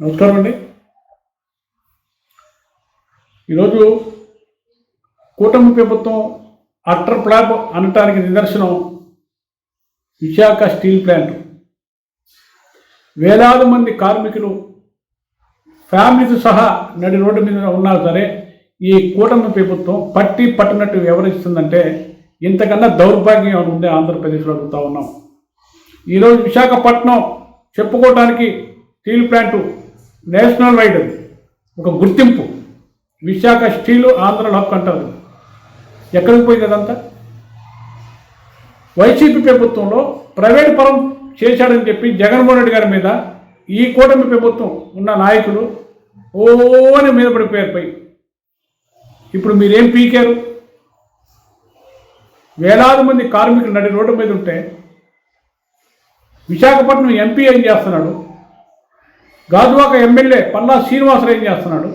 నమస్కారం అండి. ఈరోజు కూటమి ప్రభుత్వం అట్టర్ ప్లాబ్ అనటానికి నిదర్శనం విశాఖ స్టీల్ ప్లాంట్. వేలాది మంది కార్మికులు ఫ్యామిలీతో సహా నడి రోడ్డు మీద ఉన్నా సరే ఈ కూటమి ప్రభుత్వం పట్టి పట్టినట్టు వివరిస్తుందంటే ఇంతకన్నా దౌర్భాగ్యం ఉంది ఆంధ్రప్రదేశ్లో అడుగుతా ఉన్నాం. ఈరోజు విశాఖపట్నం చెప్పుకోవడానికి స్టీల్ ప్లాంటు నేషనల్ వైడ్ అది ఒక గుర్తింపు. విశాఖ స్టీలు ఆంధ్ర లాక్ అంటారు. ఎక్కడికి పోయింది అదంతా? వైసీపీ ప్రభుత్వంలో ప్రైవేట్ పరం చేశాడని చెప్పి జగన్మోహన్ రెడ్డి గారి మీద ఈ కూటమి ప్రభుత్వం ఉన్న నాయకులు ఓని మీద పడిపోయారు పై ఇప్పుడు మీరేం పీకారు? వేలాది మంది కార్మికులు నడి రోడ్డు మీద ఉంటే విశాఖపట్నం ఎంపీ ఏం చేస్తున్నాడు? గాజువాక ఎమ్మెల్యే పల్లా శ్రీనివాసరావు ఏం చేస్తున్నాడు?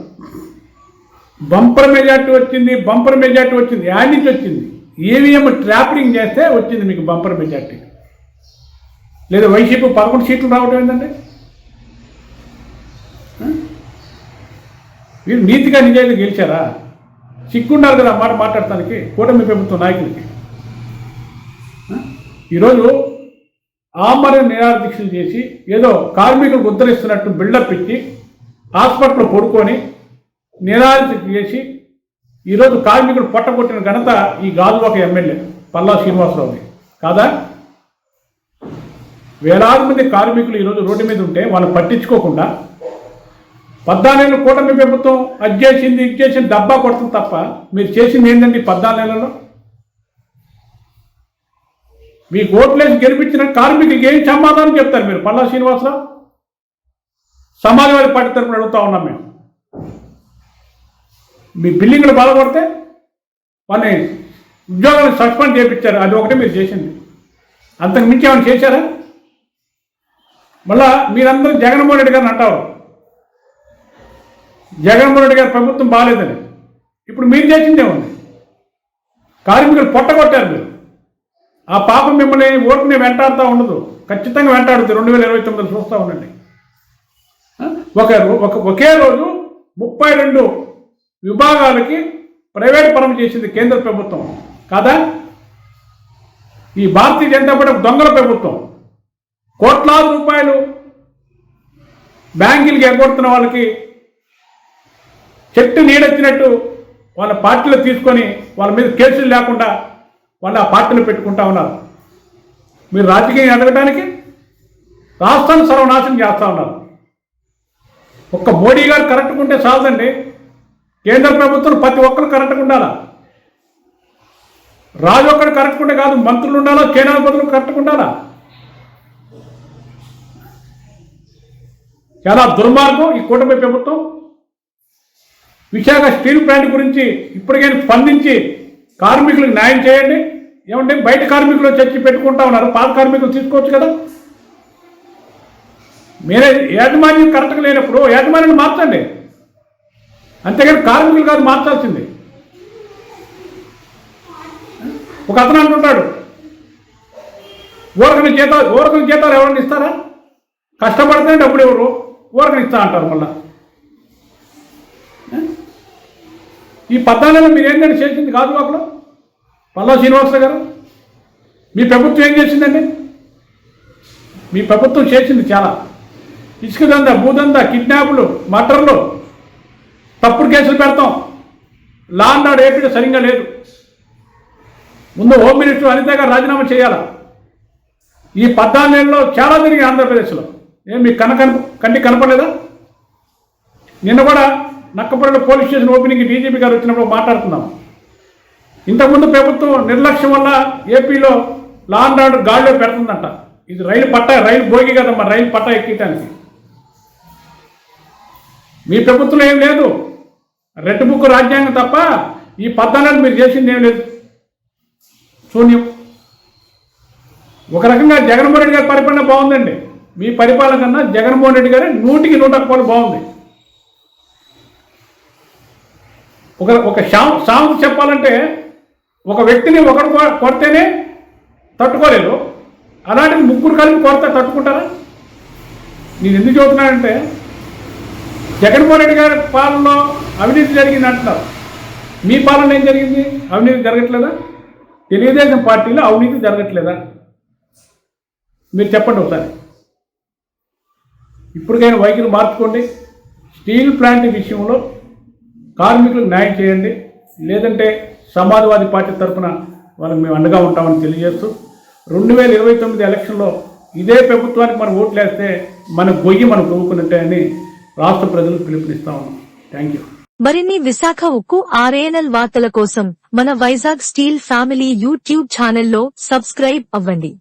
బంపర్ మెజార్టీ వచ్చింది బంపర్ మెజార్టీ వచ్చింది యాడ్ నుంచి వచ్చింది. ఈవీఎం ట్రాపింగ్ చేస్తే వచ్చింది మీకు బంపర్ మెజార్టీ. లేదా వైసీపీ పదకొండు సీట్లు రావడం ఏంటంటే? ఆ? వీరు నీతిగా నిజాయితీ గెలిచారా? చిక్కున్నారు కదా మాట మాట్లాడటానికి కూటమి ప్రభుత్వ నాయకులకి. ఈరోజు ఆమరణ నిరాదీక్షలు చేసి ఏదో కార్మికులకు ఉద్ధరిస్తున్నట్టు బిల్డప్ ఇచ్చి హాస్పిటల్లో పడుకొని నిరాదీక్ష చేసి ఈరోజు కార్మికుడు పొట్టగొట్టిన ఘనత ఈ గాజువాక ఎమ్మెల్యే పల్లా శ్రీనివాసరావుని కాదా? వేలాది మంది కార్మికులు ఈరోజు రోడ్డు మీద ఉంటే వాళ్ళు పట్టించుకోకుండా పద్నాలుగేళ్ళు కూటమి ప్రభుత్వం అది చేసింది ఇది చేసింది డబ్బా కొడుతుంది తప్ప మీరు చేసింది ఏంటండి పద్నాలుగు నెలలో మీ ఓట్లేసి గెలిపించిన కార్మికులకి ఏం సమాధానం చెప్తారు మీరు? పల్లా శ్రీనివాసరావు? సమాజవాది పార్టీ తరపున అడుగుతా ఉన్నాం మేము. మీ బిల్డింగ్లు బాధపడితే వాళ్ళని ఉద్యోగాలను సస్పెండ్ చేయించారు. అది ఒకటే మీరు చేసింది. అంతకు మించి ఏమైనా చేశారా? మళ్ళా మీరందరూ జగన్మోహన్ రెడ్డి గారిని అంటారు జగన్మోహన్ రెడ్డి గారి ప్రభుత్వం బాగాలేదని. ఇప్పుడు మీరు చేసిందే ఉంది కార్మికులు పొట్టగొట్టారు మీరు. ఆ పాపం మిమ్మల్ని ఓటుని వెంటాడుతూ ఉండదు. ఖచ్చితంగా వెంటాడుతుంది. రెండు వేల ఇరవై తొమ్మిది చూస్తూ ఉండండి. ఒక ఒక ఒకే రోజు ముప్పై రెండు విభాగాలకి ప్రైవేట్ పరం చేసింది కేంద్ర ప్రభుత్వం. కాదా? ఈ భారతీయ జనతా పార్టీ ఒక దొంగల ప్రభుత్వం. కోట్లాది రూపాయలు బ్యాంకులకి ఎగ్గొడుతున్న వాళ్ళకి చెట్టు నీడెత్తినట్టు వాళ్ళ పార్టీలో తీసుకొని వాళ్ళ మీద కేసులు లేకుండా వాళ్ళు ఆ పార్టీలు పెట్టుకుంటా ఉన్నారు. మీరు రాజకీయం ఎదగడానికి రాష్ట్రాన్ని సర్వనాశనం చేస్తూ ఉన్నారు. ఒక్క మోడీ గారు కరెక్ట్గా ఉంటే చాలదండి. కేంద్ర ప్రభుత్వం ప్రతి ఒక్కరు కరెక్ట్గా ఉండాలా? రాజు ఒక్కడు కరెక్ట్గా ఉంటే కాదు మంత్రులు ఉండాలా కేంద్రాధిపతులు కరెక్ట్గా ఉండాలా? చాలా దుర్మార్గం ఈ కూటమి ప్రభుత్వం. విశాఖ స్టీల్ ప్లాంట్ గురించి ఇప్పటికైనా స్పందించి కార్మికులకు న్యాయం చేయండి. ఏమంటే బయట కార్మికులు చర్చి పెట్టుకుంటా ఉన్నారు. పాత కార్మికులు తీసుకోవచ్చు కదా? మీరే యాజమాన్యం కరెక్ట్గా లేనప్పుడు యాజమాన్యాన్ని మార్చండి. అంతేగాని కార్మికులు కాదు మార్చాల్సింది. ఒక అతను అంటుంటాడు ఊరకని జీతాలు ఊరకని జీతాలు ఎవరిని ఇస్తారా? కష్టపడితే డబ్బులు ఎవరు ఊరకని ఇస్తా అంటారు మళ్ళా. ఈ పద్నాలుగు మీరు ఏంటంటే చేసింది కాదు అక్కడ పల్లా శ్రీనివాసరావు గారు మీ ప్రభుత్వం ఏం చేసిందండి? మీ ప్రభుత్వం చేసింది చాలా. ఇసుక దందా భూదంద కిడ్నాపులు మర్డర్లు తప్పుడు కేసులు పెడతాం. లా అండ్ ఆర్డర్ ఏపీలో సరిగ్గా లేదు. ముందు హోమ్ మినిస్టర్ అనిత గారు రాజీనామా చేయాలా? ఈ పద్నాలుగు చాలా జరిగింది ఆంధ్రప్రదేశ్లో. ఏం మీకు కనక కంటికి కనపడలేదా? నిన్న కూడా నక్కపురంలో పోలీస్ స్టేషన్ ఓపెనింగ్కి డీజీపీ గారు వచ్చినప్పుడు మాట్లాడుతున్నాం. ఇంతకుముందు ప్రభుత్వం నిర్లక్ష్యం వల్ల ఏపీలో లాన్ రాడ్ ఆర్డర్ గాడిలో పెడుతుందంట. ఇది రైలు పట్ట రైలు భోగి కదమ్మా రైలు పట్ట ఎక్కటానికి మీ ప్రభుత్వంలో ఏం లేదు. రెడ్ బుక్ రాజ్యాంగం తప్ప ఈ పద్నాలుగు మీరు చేసింది ఏం లేదు. శూన్యం. ఒక రకంగా జగన్మోహన్ రెడ్డి గారి పరిపాలన బాగుందండి. మీ పరిపాలన కన్నా జగన్మోహన్ రెడ్డి గారి నూటికి నూట ఒక్క బాగుంది. ఒక ఒక సామెత సామెత చెప్పాలంటే ఒక వ్యక్తిని ఒకడు కొడితేనే తట్టుకోలేరు. అలాంటిది ముగ్గురు కలిపి కొరత తట్టుకుంటారా? నేను ఎందుకు చెబుతున్నానంటే జగన్మోహన్ రెడ్డి గారి పాలనలో అవినీతి జరిగింది అంటున్నారు. మీ పాలన ఏం జరిగింది? అవినీతి జరగట్లేదా? తెలుగుదేశం పార్టీలో అవినీతి జరగట్లేదా? మీరు చెప్పండి ఒకసారి. ఇప్పటికైనా వైఖరి మార్చుకోండి. స్టీల్ ప్లాంట్ విషయంలో కార్మికులకు న్యాయం చేయండి. లేదంటే సమాజ్వాదీ పార్టీ తరఫున వాళ్ళకి మేము అండగా ఉంటామని తెలియజేస్తూ రెండు వేల ఇరవై తొమ్మిది ఎలక్షన్లో ఇదే ప్రభుత్వానికి మనం ఓట్లేస్తే మన గొయ్యి మనం తవ్వుకున్నట్టే రాష్ట్ర ప్రజలకు పిలుపునిస్తా ఉన్నాం థ్యాంక్ యూ మరిన్ని విశాఖ ఉక్కు ఆర్ఏఎన్ఎల్ వార్తల కోసం మన వైజాగ్ స్టీల్ ఫ్యామిలీ యూట్యూబ్ ఛానల్లో సబ్స్క్రైబ్ అవ్వండి.